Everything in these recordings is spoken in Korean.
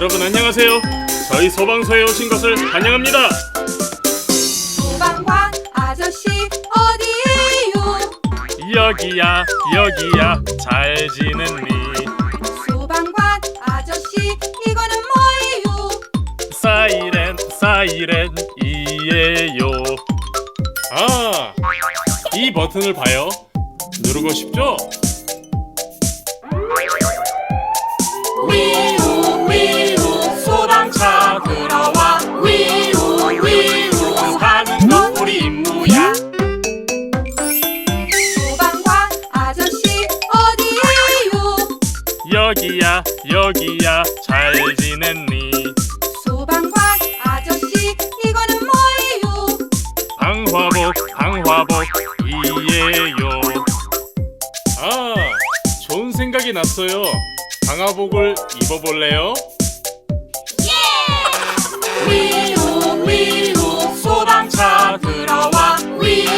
여러분 안녕하세요. 저희 소방서에 오신 것을 환영합니다. 소방관 아저씨 어디에요? 여기야 여기야 잘 지냈니? 소방관 아저씨 이거는 뭐예요? 사이렌 사이렌 이에요. 아, 이 버튼을 봐요. 누르고 싶죠? 생각이 났어요. 방화복을 입어볼래요? 위우 위우 소방차 들어와 위우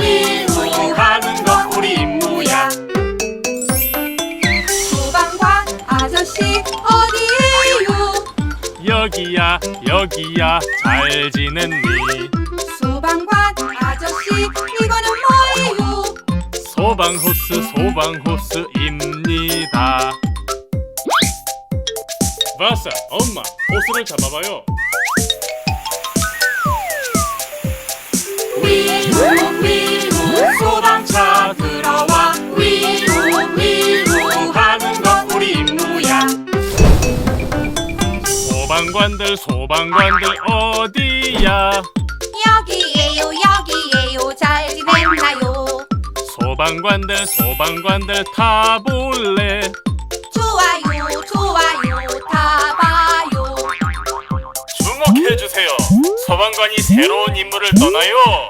위우 하는 건 우리 임무야. 소방관 아저씨 어디에요? 여기야 여기야 잘 지냈니? 소방관 아저씨? 소방호스 소방호스입니다. 바사 엄마 호스를 잡아봐요. 위우 위우 소방차 들어와 위우 위우 하는 건 우리 임무야. 소방관들 소방관들 어디야? 여기 소방관들 소방관들 타볼래? 좋아요 좋아요 다 봐요 주목해주세요. 소방관이 새로운 임무를 떠나요.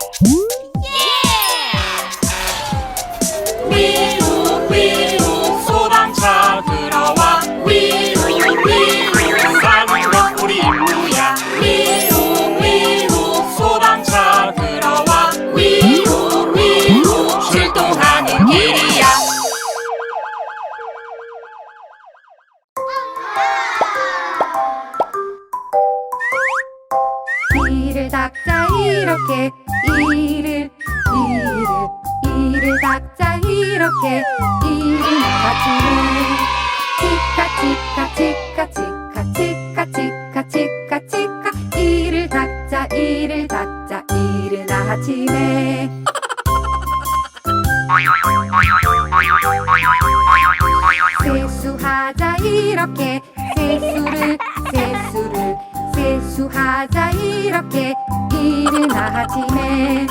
이렇게 세수를 세수를 세수하자 이렇게 이른 아침에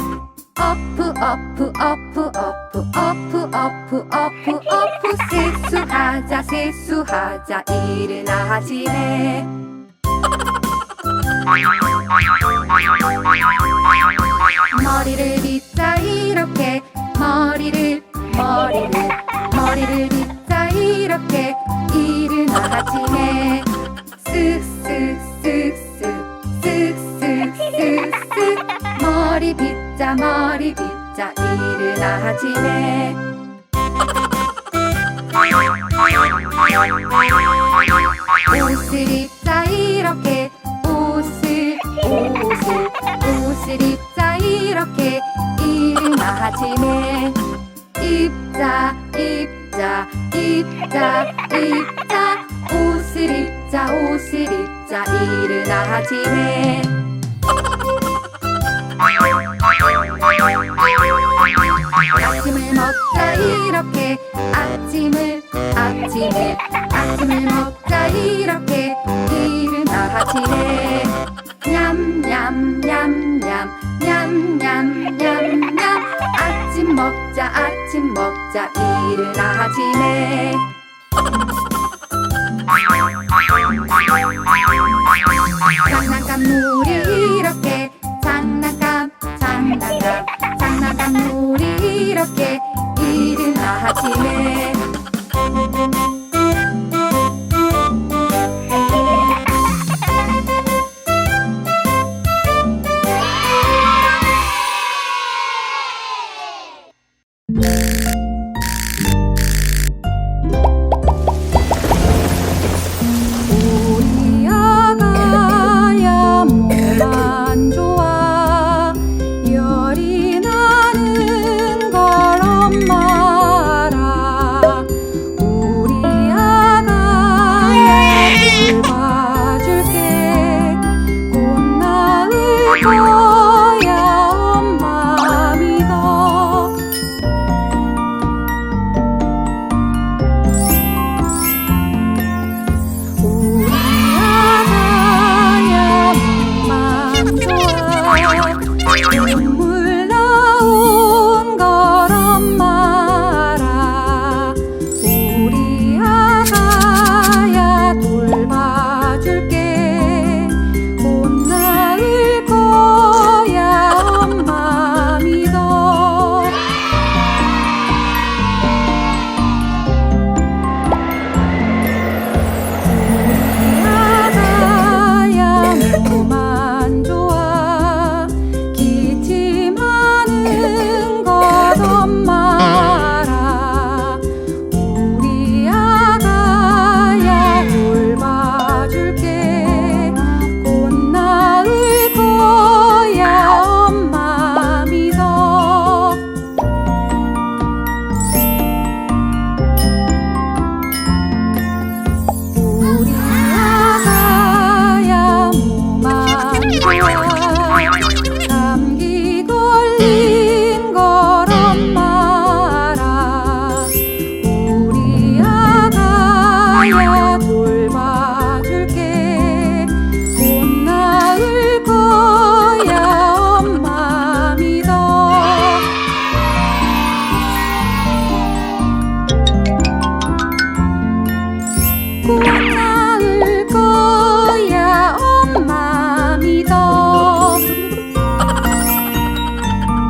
어프 어프 어프 어프 어프 어프 어프 어프 세수하자 세수하자 이른 아침에 빗자 머리 빗자 이른 아침에 옷을 입자 이렇게 옷을 옷을 옷을 입자 이렇게 이른 아침에 입자 입자 입자 입자 옷을 입자 옷을 입자 이른 아침에 아침을 먹자 이렇게. 아침을 아침을. 아침을 먹자 이렇게. 이른 아침에 냠냠냠냠. 냠냠냠냠. 아침 먹자 아침 먹자. 이른 아침에 장